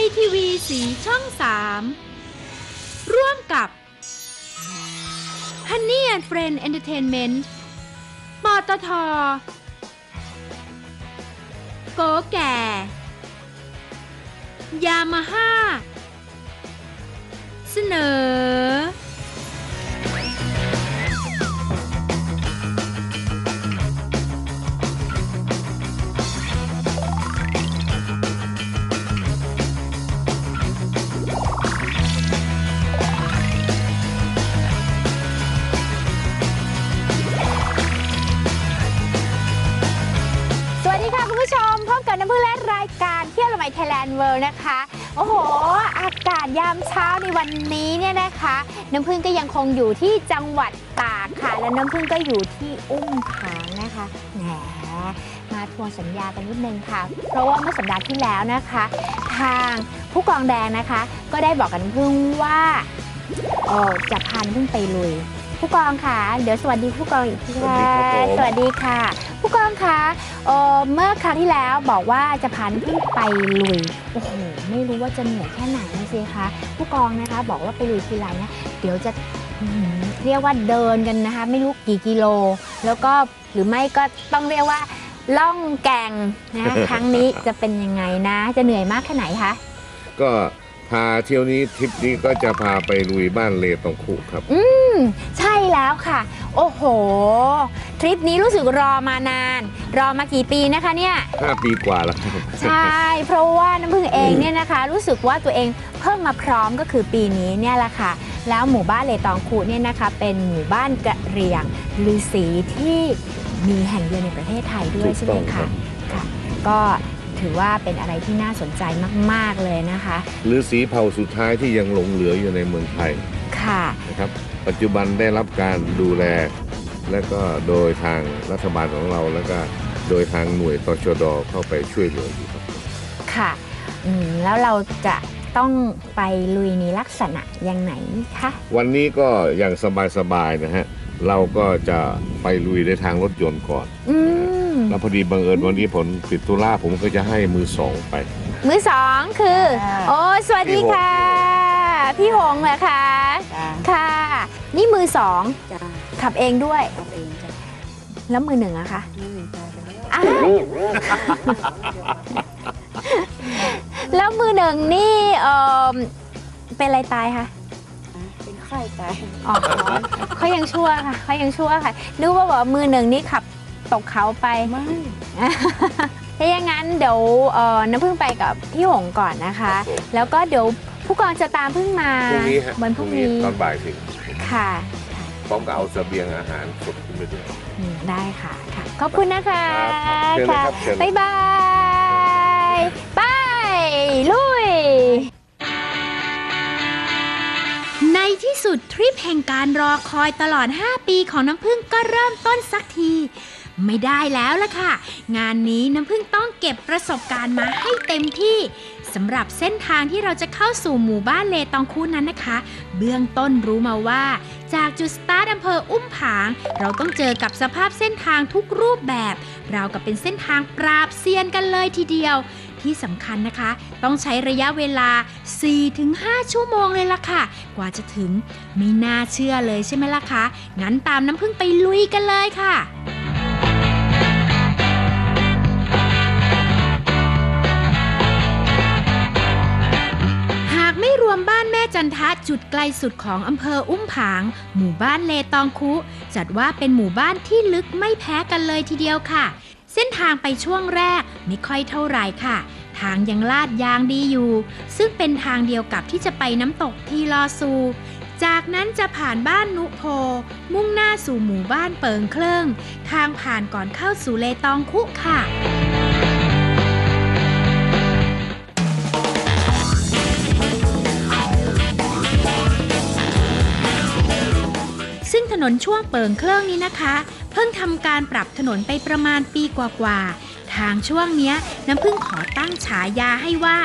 ยทีวีสีช่องสามร่วมกับ Honey and Friend Entertainment ปตทโกแก่ ยามาฮ่า เสนอ ลนะคะ โอ้โห อากาศยามเช้าในวันนี้เนี่ยนะคะ น้ำพึ่งก็ยังคงอยู่ที่จังหวัดตากค่ะ และน้ำพึ่งก็อยู่ที่อุ้มผางนะคะแหมมาทวงสัญญากันนิดนึงค่ะ เพราะว่าเมื่อสัปดาห์ที่แล้วนะคะ ทางผู้กองแดงนะคะ ก็ได้บอกกัน้ำพึ่งว่าออจะพานพึ่งไปลุย ผู้กองค่ะ เดี๋ยวสวัสดีผู้กองอีกทีค่ะสวัสดีครับผมสวัสดีค่ะ ผู้กองคะเอ่อเมื่อคราวที่แล้วบอกว่าจะพาน้ำพึ่งไปลุยโอ้โหไม่รู้ว่าจะเหนื่อยแค่ไหนนะสิคะผู้กองนะคะ บอกว่าไปลุยทีไรนะเดี๋ยวจะอื้อหือเรียกว่าเดินกันนะคะ ไม่รู้กี่กิโล แล้วก็หรือไม่ก็ต้องเรียกว่าล่องแก่งนะครั้งนี้จะเป็นยังไงนะ จะเหนื่อยมากแค่ไหนคะก็พาเที่ยวนี้ทริปนี้ก็จะพาไปลุยบ้านเลตองคุครับ อืมใช่ แล้วค่ะ โอ้โห ทริปนี้รู้สึกรอมานาน รอมากี่ปีนะคะเนี่ย 5 ปีกว่าแล้วครับ ใช่ เพราะว่าน้ำพึ่งเองเนี่ยนะคะ รู้สึกว่าตัวเองเพิ่งมาพร้อมก็คือปีนี้เนี่ยแหละค่ะ แล้วหมู่บ้านเลตองคูเนี่ยนะคะ เป็นหมู่บ้านกะเหรี่ยงลือสีที่มีแห่งเดียวในประเทศไทยด้วยถูกใช่ไหมต้องครัคะบค่ะ ก็ถือว่าเป็นอะไรที่น่าสนใจมาก ๆ เลยนะคะ หรือสีเผ่าสุดท้ายที่ยังหลงเหลืออยู่ในเมืองไทย ค่ะ นะครับ ปัจจุบันได้รับการดูแล และก็โดยทางรัฐบาลของเราแล้วก็โดยทางหน่วยตชดเข้าไปช่วยเหลืออยู่ครับค่ะอืมแล้วเราจะต้องไปลุยในลักษณะยังไหนคะวันนี้ก็อย่างสบายๆนะฮะเราก็จะไปลุยในทางรถยนต์ก่อนอืมแล้วพอดีบังเอิญวันนี้ผมติดธุระผมก็จะให้มือสองไป มือสองคือค่ะโอ้สวัสดีพี่หงค่ะ พี่หงเหรอคะจ้าค่ะ นี่มือสองจ้าขับเองด้วยเอาเองจ้าแล้วมือหนึ่งอะคะนี่หนึ่งตายไปแล้วอ้าวแล้วมือหนึ่งนี่เออเป็นอะไรตายคะอะเป็นไข้ตายอ๋อเขายังชั่วค่ะเขายังชั่วค่ะนึกว่าบอกว่ามือหนึ่งนี่ขับตกเขาไป ไม่ถ้าอย่างนั้นเดี๋ยวเอ่อน้ำพึ่งไปกับพี่หงก่อนนะคะครับผมแล้วก็เดี๋ยว ผู้กองจะตามพึ่งมาพรุ่งนี้ฮะวันพรุ่งนี้ตอนบ่ายถึงค่ะ พร้อมกับเอาเสบียงอาหารสดขึ้นไปด้วย อืมได้ค่ะค่ะ ขอบคุณนะคะครับเชิญเลยค่ะครับเชิญเลย บ๊ายบาย ไป ลุย ในที่สุดทริปแห่งการรอคอยตลอด 5 ปีของน้ำพึ่งก็เริ่มต้นสักที ไม่ได้แล้วล่ะค่ะ งานนี้น้ำพึ่งต้องเก็บประสบการณ์มาให้เต็มที่ สำหรับเส้นทางที่เราจะเข้าสู่หมู่บ้านเลตองคูนั้นนะคะ เบื้องต้นรู้มาว่า จากจุดสตาร์ทอำเภออุ้มผาง เราต้องเจอกับสภาพเส้นทางทุกรูปแบบราวกับเป็นเส้นทางปราบเซียนกันเลยทีเดียว ที่สำคัญนะคะ ต้องใช้ระยะเวลา 4-5 ชั่วโมงเลยล่ะค่ะ กว่าจะถึงไม่น่าเชื่อเลยใช่ไหมล่ะคะงั้นตามน้ำพึ่งไปลุยกันเลยค่ะ วมบ้านแม่จันทะจุดไกลสุดของอำเภออุ้มผาง หมู่บ้านเลตองคุ จัดว่าเป็นหมู่บ้านที่ลึกไม่แพ้กันเลยทีเดียวค่ะ เส้นทางไปช่วงแรกไม่ค่อยเท่าไรค่ะ ทางยังลาดยางดีอยู่ ซึ่งเป็นทางเดียวกับที่จะไปน้ำตกทีลอซู จากนั้นจะผ่านบ้านนุโพ มุ่งหน้าสู่หมู่บ้านเปิงเครื่องทางผ่านก่อนเข้าสู่เลตองคุค่ะ นนช่วงเปิงเครื่องนี้นะคะ เพิ่งทำการปรับถนนไปประมาณปีกว่าๆ ทางช่วงเนี้ยน้ำพึ่งขอตั้งฉายาให้ว่า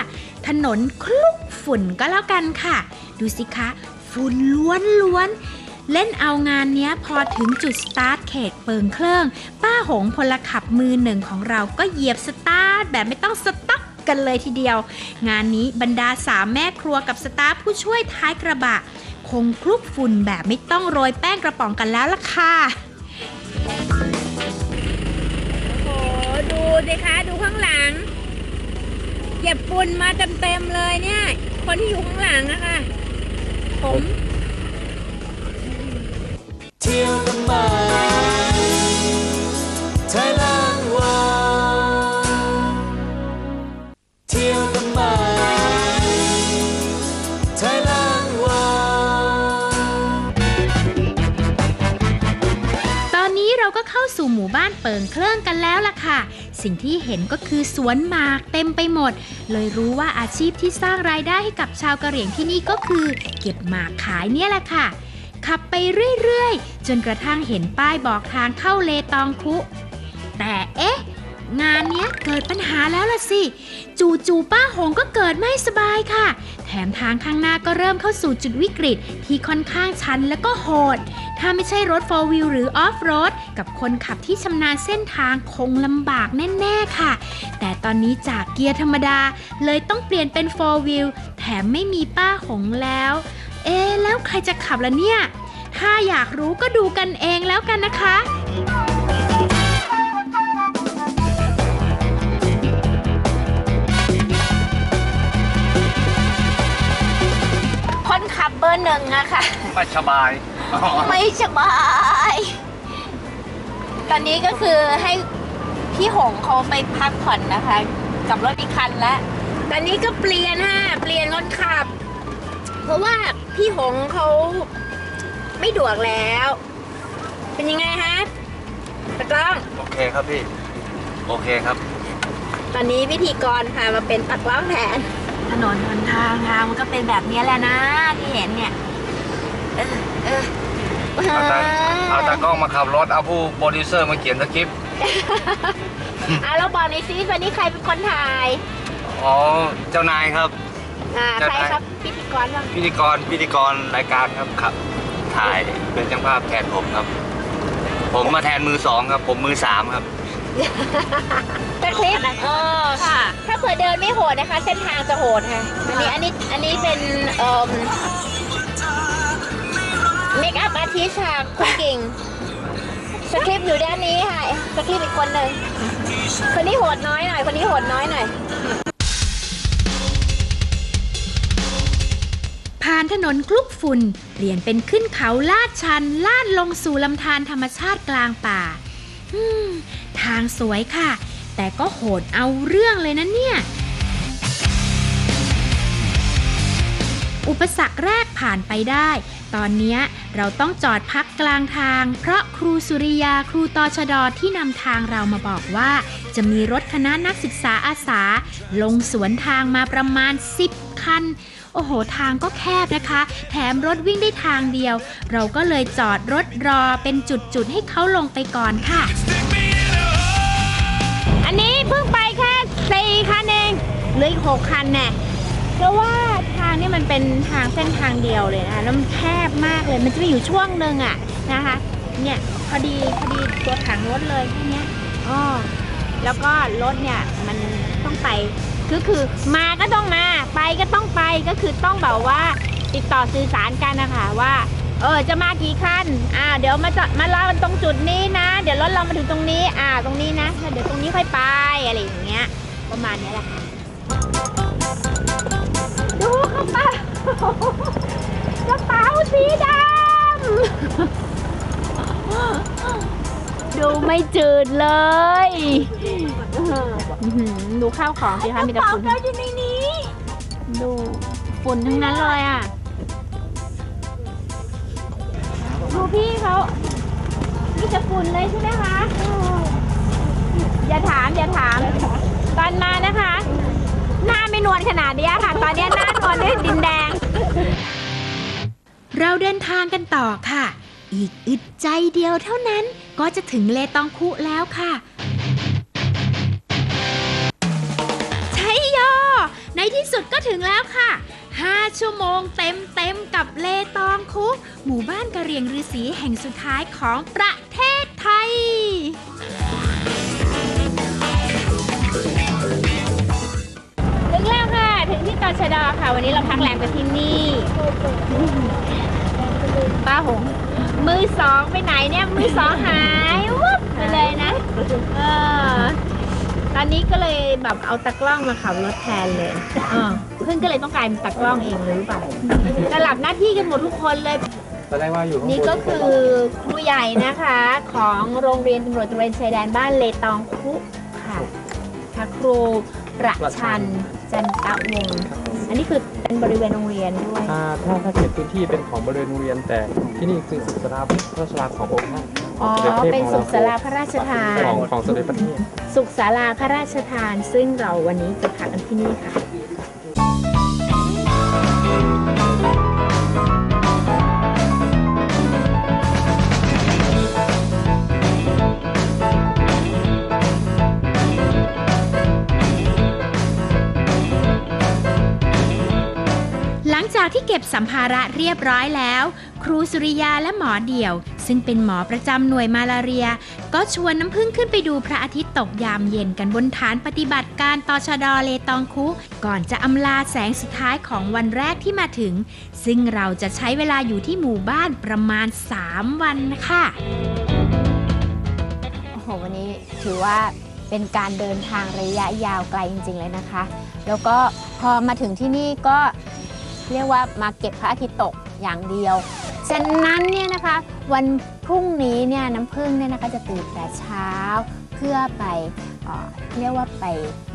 ถนนคลุกฝุ่นก็แล้วกันค่ะ ดูสิคะ ฝุ่นล้วนๆเล่นเอางานเนี้ยพอถึงจุดสตาร์ทเขตเปิงเครื่อง ป้าหงพลขับมือหนึ่งของเราก็เหยียบสตาร์ทแบบไม่ต้องสต็อปกันเลยทีเดียว งานนี้บรรดาสามแม่ครัวกับสตาฟผู้ช่วยท้ายกระบะ คงคลุกฝุ่นแบบไม่ต้องโรยแป้งกระป๋องกันแล้วล่ะค่ะ โอ้ดูสิคะดูข้างหลังเหยียบฝุ่นมาเต็มๆเลยเนี่ย คนที่อยู่ข้างหลังนะคะผมเที่ยวกันไหมไทยแลนด์ เข้าสู่หมู่บ้านเปิงเครื่องกันแล้วล่ะค่ะ สิ่งที่เห็นก็คือสวนหมากเต็มไปหมด เลยรู้ว่าอาชีพที่สร้างรายได้ให้กับชาวกะเหรี่ยงที่นี่ก็คือ เก็บหมากขายเนี่ยแหละค่ะ ขับไปเรื่อยๆ จนกระทั่งเห็นป้ายบอกทางเข้าเลตองคุ แต่เอ๊ะ งานเนี้ยเกิดปัญหาแล้วล่ะสิ จู่ๆป้าหงก็เกิดไม่สบายค่ะ แถมทางข้างหน้าก็เริ่มเข้าสู่จุดวิกฤต ที่ค่อนข้างชันและก็โหด ถ้าไม่ใช่รถ4 wheel หรือ off road กับคนขับที่ชำนาญเส้นทางคงลำบากแน่ ๆ ค่ะ แต่ตอนนี้จากเกียร์ธรรมดา เลยต้องเปลี่ยนเป็น4 wheel แถมไม่มีป้าหงแล้ว เอ๊แล้วใครจะขับล่ะเนี่ย ถ้าอยากรู้ก็ดูกันเองแล้วกันนะคะ คนขับเบอร์หนึ่งอะค่ะ ไม่สบายไม่สบาย ตอนนี้ก็คือให้พี่หงเขาไปพักผ่อนนะคะ กับรถอีกคันแล้วตอนนี้ก็เปลี่ยนฮะเปลี่ยนคนขับ เพราะว่าพี่หงเขาไม่ดวกแล้ว เป็นยังไงฮะตะกล้อง โอเคครับพี่ โอเคครับ ตอนนี้พิธีกรพามาเป็นตะกล้องแทน ถนนหนทางทางมันก็เป็นแบบนี้แหละนะที่เห็นเนี่ย เออเออเอาตาเอาตากล้องมาขับรถเอาผู้โปรดิวเซอร์มาเขียนสคริปต์อะเราบอกในอยซิวันนี้ใครเป็นคนถ่าย อ๋อ เจ้านายครับ อ่าจะใครได้ครับพิธีกรบ้างพิธีกรพิธีกรรายการครับขับ ถ่ายเป็นช่างภาพแทนผมครับ ผมมาแทนมือสองครับ ผมมือสามครับ เป็นคลิปเออค่ะ ถ้าเผื่อเดินไม่โหดนะคะ เส้นทางจะโหดค่ะ อันนี้อันนี้อันนี้เป็นเอ่อเมคอัพอาร์ติสค่ะคุณกิ่งสคริปต์อยู่ด้านนี้ค่ะสคริปต์อีกคนหนึ่งคนนี้โหดน้อยหน่อยคนนี้โหดน้อยหน่อยผ่านถนนคลุกฝุ่นเปลี่ยนเป็นขึ้นเขาลาดชันลาดลงสู่ลำธารธรรมชาติกลางป่าอืม ทางสวยค่ะ แต่ก็โหดเอาเรื่องเลยนะเนี่ย อุปสรรคแรกผ่านไปได้ ตอนนี้เราต้องจอดพักกลางทาง เพราะครูสุริยาครูตอชดอที่นำทางเรามาบอกว่า จะมีรถคณะนักศึกษาอาสา ลงสวนทางมาประมาณ 10 คัน โอ้โห ทางก็แคบนะคะ แถมรถวิ่งได้ทางเดียว เราก็เลยจอดรถรอเป็นจุดๆให้เขาลงไปก่อนค่ะ อันนี้เพิ่งไปแค่สี่คันเองเหลืออีกหกคันแน่เพราะว่า นี่มันเป็นทางเส้นทางเดียวเลยนะคะแล้วมันแคบมากเลย มันจะมีอยู่ช่วงหนึ่งอะนะคะ เนี่ยพอดีพอดีตัวถังรถเลยแค่เนี้ยอ๋อแล้วก็รถเนี่ยมันต้องไปคือคือมาก็ต้องมาไปก็ต้องไปก็คือต้องแบบว่าติดต่อสื่อสารกันนะคะว่า เออจะมากี่คันอ่าเดี๋ยวมาจะมารอกันตรงจุดนี้นะ เดี๋ยวรถเรามาถึงตรงนี้ อ่าตรงนี้นะเดี๋ยวตรงนี้ค่อยไปอะไรอย่างเงี้ยประมาณนี้แหละค่ะ ดูเข้าไปกระเป๋าสีดำ ดูไม่จืดเลยอื้อหือดูข้าวของสิคะมีแต่ฝุ่นอยู่ในนี้ ดูฝุ่นทั้งนั้นเลยอะ ดูพี่เขานี่จะฝุ่นเลยใช่ไหมคะ อย่าถามอย่าถาม ตอนมานะคะหน้าไม่นวลขนาดเนี้ยค่ะ ตอนเนี้ยหน้านวลด้วยดินแดง เราเดินทางกันต่อค่ะ อีกอึดใจเดียวเท่านั้นก็จะถึงเลตองคุแล้วค่ะ ใช่ยอ ในที่สุดก็ถึงแล้วค่ะ 5 ชั่วโมงเต็มเต็มๆกับเลตองคุ หมู่บ้านกะเหรียงฤาษีแห่งสุดท้ายของประเทศไทย ตชดค่ะ วันนี้เราพักแรมกันที่นี่ ป้าหง มือสองไปไหนเนี่ย มือสองหายวุบไปเลยนะ เออ ตอนนี้ก็เลยแบบเอาตากล้องมาขับรถแทนเลยเออเพิ่งก็เลยต้องกลายเป็นตากล้องเองเลยหรือเปล่าสลับหน้าที่กันหมดทุกคนเลย ตอนแรกว่าอยู่ข้างบนนี่ก็คือครูใหญ่นะคะ ของโรงเรียนตำรวจตระเวนชายแดนบ้านเลตองคุค่ะค่ะครู ประชันจันตะวงศ์อันนี้คือเป็นบริเวณโรงเรียนด้วย อ่าถ้าถ้าเขตพื้นที่เป็นของบริเวณโรงเรียนแต่ที่นี่คือสุสราพระราชราขององค์ท่านอ๋อ เป็นสุขศาลาพระราชทาน ของของสมเด็จพระเทพ สุขศาลาพระราชทาน ซึ่งเราวันนี้จะพักกันที่นี่ค่ะ จากที่เก็บสัมภาระเรียบร้อยแล้ว ครูสุริยาและหมอเดี่ยว ซึ่งเป็นหมอประจำหน่วยมาลาเรีย ก็ชวนน้ำพึ่งขึ้นไปดูพระอาทิตย์ตกยามเย็นกันบนฐานปฏิบัติการตชดเลตองคุ ก่อนจะอำลาแสงสุดท้ายของวันแรกที่มาถึง ซึ่งเราจะใช้เวลาอยู่ที่หมู่บ้านประมาณ 3 วันค่ะโอ้โหวันนี้ถือว่าเป็นการเดินทางระยะยาวไกลจริง ๆ เลยนะคะ แล้วก็พอมาถึงที่นี่ก็ เรียกว่ามาเก็บพระอาทิตย์ตกอย่างเดียวฉะนั้นเนี่ยนะคะวันพรุ่งนี้เนี่ยน้ำพึ่งเนี่ยนะคะจะตื่นแต่เช้าเพื่อไปเรียกว่าไป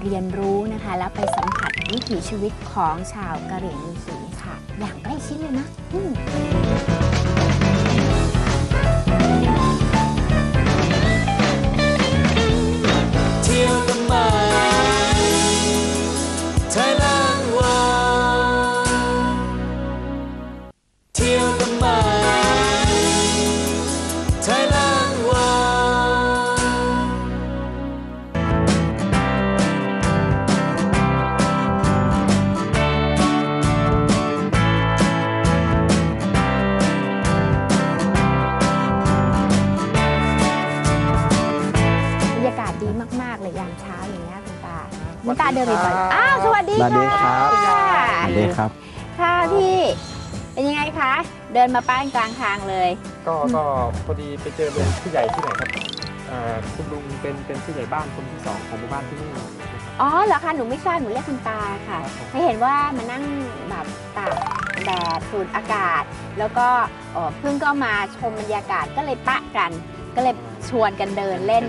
เรียนรู้นะคะ แล้วไปสัมผัสวิถีชีวิตของชาวกะเหรี่ยงลีขีค่ะ อย่างใกล้ชิดเลยนะอืมเที่ยวละไมไดินมาป้านกลางทางเลย ก็ก็พอดีไปเจอลุงผู้ใหญ่ที่ไหนครับอ่าคุณลุงเป็นเป็นผู้ใหญ่บ้านคนที่สองของหมู่บ้านที่นี่นะครับ อ๋อเหรอคะหนูไม่ทราบหนูเรียกคุณตาค่ะครับผม ให้เห็นว่ามานั่งแบบตากแดดสูดอากาศ แล้วก็เอ่อเพิ่งก็มาชมบรรยากาศก็เลยปะกัน ก็เลยชวนกันเดินเล่น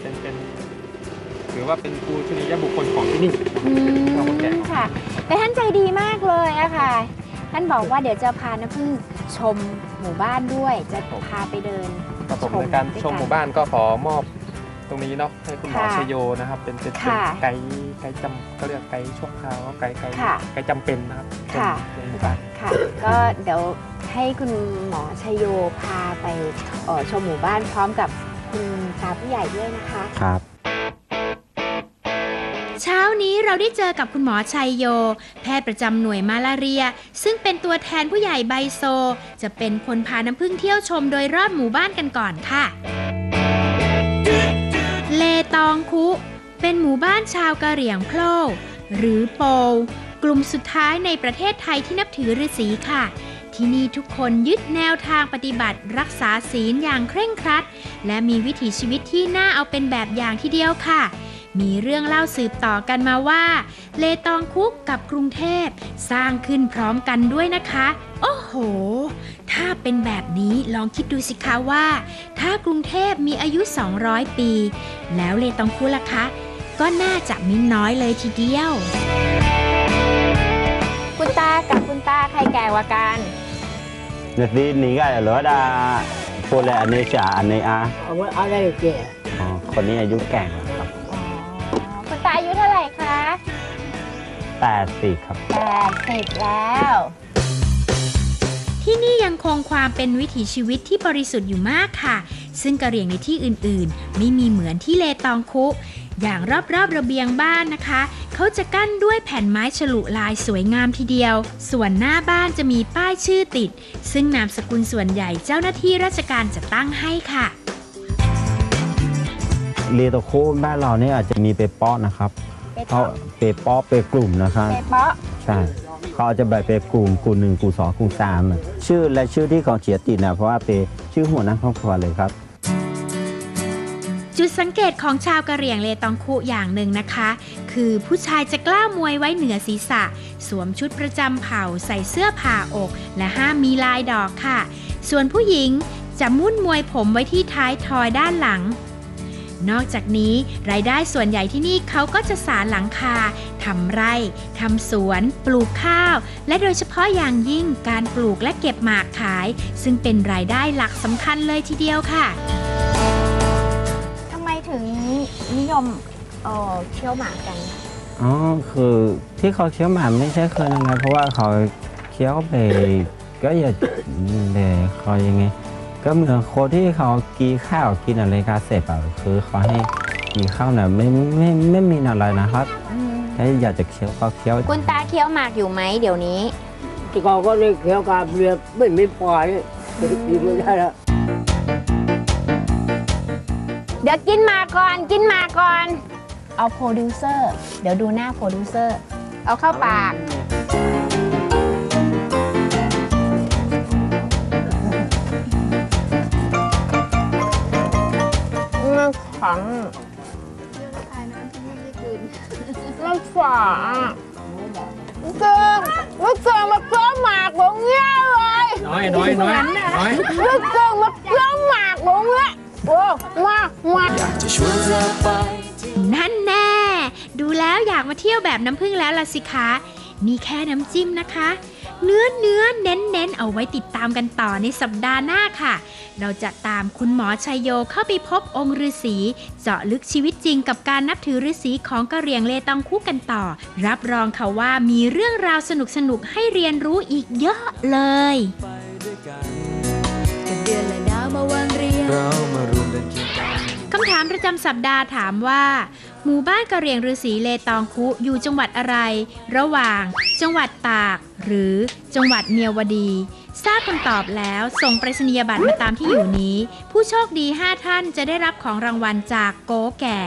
เป็นเป็นถือว่าเป็นครูชนียบุคคลของที่นี่อืมขอบคุณแกครับค่ะแต่ท่านใจดีมากเลยอะค่ะ ท่านบอกว่าเดี๋ยวจะพาน้ำพึ่งชมหมู่บ้านด้วย จะพาไปเดินครับผมชมในการด้วยชมกันหมู่บ้านก็ขอมอบตรงนี้เนาะให้คุณหมอค่ะชโยนะครับ เป็นเป็นเป็นค่ะไกด์ไกด์จำเขาเรียกไกด์ชั่วคราวไกด์ไกด์ค่ะไกด์จำเป็นนะครับค่ะชมหมู่บ้านค่ะก็เดี๋ยวให้คุณหมอชยโยพาไปเอ่อชมหมู่บ้านพร้อมกับคุณตาผู้ใหญ่ด้วยนะคะครับ เช้านี้เราได้เจอกับคุณหมอชัยโย แพทย์ประจำหน่วยมาลาเรีย ซึ่งเป็นตัวแทนผู้ใหญ่ไบโซ จะเป็นคนพาน้ำพึ่งเที่ยวชมโดยรอบหมู่บ้านกันก่อนค่ะ เลตองคุ เป็นหมู่บ้านชาวกะเหรี่ยงโพลหรือโปลกลุ่มสุดท้ายในประเทศไทยที่นับถือฤาษีค่ะที่นี่ทุกคนยึดแนวทางปฏิบัติรักษาศีลอย่างเคร่งครัด และมีวิถีชีวิตที่น่าเอาเป็นแบบอย่างทีเดียวค่ะ มีเรื่องเล่าสืบต่อกันมาว่า เลตองคุกกับกรุงเทพสร้างขึ้นพร้อมกันด้วยนะคะ โอ้โห ถ้าเป็นแบบนี้ลองคิดดูสิคะว่า ถ้ากรุงเทพมีอายุ 200 ปี แล้วเลตองคุล่ะคะ ก็น่าจะไม่น้อยเลยทีเดียว คุณตากับคุณตาใครแก่กว่ากัน Jadi ni kan lo ada boleh ane cha ane a เอาไว้อะไรแก่อ๋อคนนี้อายุแก่ครับ 80 ครับแปดสิบแล้ว ที่นี่ยังคงความเป็นวิถีชีวิตที่บริสุทธิ์อยู่มากค่ะ ซึ่งกะเหรี่ยงในที่อื่นๆ ไม่มีเหมือนที่เลตองคุ อย่างรอบๆระเบียงบ้านนะคะ เขาจะกั้นด้วยแผ่นไม้ฉลุลายสวยงามทีเดียว ส่วนหน้าบ้านจะมีป้ายชื่อติด ซึ่งนามสกุลส่วนใหญ่เจ้าหน้าที่ราชการจะตั้งให้ค่ะเรียโตโคบ้านเราเนี่ยอาจจะมีเปเปาะนะครับ เปเพราะเปาะเปเปาะเปกลุ่มนะครับเปเปาะใช่เขาจะแบ่งเป็นกลุ่มกลุ่มหนึ่งกลุ่มสองกลุ่มสามอะชื่อและชื่อที่เขาเขียนติดนะเพราะว่าเป็นชื่อหัวหน้าครอบครัวเลยครับจุดสังเกตของชาวกะเหรี่ยงเลตองคุอย่างหนึ่งนะคะ คือผู้ชายจะกล้ามวยไว้เหนือศีรษะ สวมชุดประจำเผ่าใส่เสื้อผ่าอก และห้ามมีลายดอกค่ะ ส่วนผู้หญิงจะมุ่นมวยผมไว้ที่ท้ายทอยด้านหลัง นอกจากนี้รายได้ส่วนใหญ่ที่นี่เขาก็จะสารหลังคาทำไร่ทำสวน ปลูกข้าว และโดยเฉพาะอย่างยิ่งการปลูกและเก็บหมากขาย ซึ่งเป็นรายได้หลักสำคัญเลยทีเดียวค่ะทำไมถึงนิยมเอ่อเคี่ยวหมากกัน อ๋อ คือที่เขาเคี้ยวหมากไม่ใช่คือยังไงเพราะว่าเขาเคี้ยวไปก็อย่าเดี๋ยวเขายังไง ก็เหมือนคนที่เขากินข้าวกินอะไรกันเสร็จอะคือเขาให้กินข้าวเนี่ยไม่ไม่ไม่มีอะไรนะครับถ้าอยากจะเคี้ยวก็เคี้ยวคุณตาเคี้ยวหมากอยู่ไหมเดี๋ยวนี้ที่เขาก็เลยเขียวกับเรือไม่มีปล่อยกินไม่ได้แล้วเดี๋ยวกินหมากก่อนกินหมากก่อน เอาโปรดิวเซอร์ เดี๋ยวดูหน้าโปรดิวเซอร์ เอาเข้าปาก มันขังมันฝามันเจอมันเจอมาเพิ่มหมากตรงเนี้ยเลยน้อยน้อยน้อยน้อยมันเจอมาเพิ่มหมากตรงเนี้ยโอ้มามาอยากจะชวนเธอไปนั่นแน่ ดูแล้วอยากมาเที่ยวแบบน้ำผึ้งแล้วล่ะสิคะ นี่แค่น้ำจิ้มนะคะ เนื้อเนื้อเน้นเน้นเอาไว้ติดตามกันต่อในสัปดาห์หน้าค่ะ เราจะตามคุณหมอชัยโยเข้าไปพบองค์ฤาษีเจาะลึกชีวิตจริงกับการนับถือฤาษีของกะเหรี่ยงเลตองคู่กันต่อ รับรองค่ะว่ามีเรื่องราวสนุกๆให้เรียนรู้อีกเยอะเลยเรามารวมเดินเคียงกันคำถามประจำสัปดาห์ถามว่าหมู่บ้านกะเหรี่ยงฤาษีเลตองคุอยู่จังหวัดอะไร ระหว่าง จังหวัดตาก หรือจังหวัดเมียวดี ทราบคำตอบแล้วส่งไปรษณียบัตรมาตามที่อยู่นี้ ผู้โชคดี 5 ท่านจะได้รับของรางวัลจากโกแก่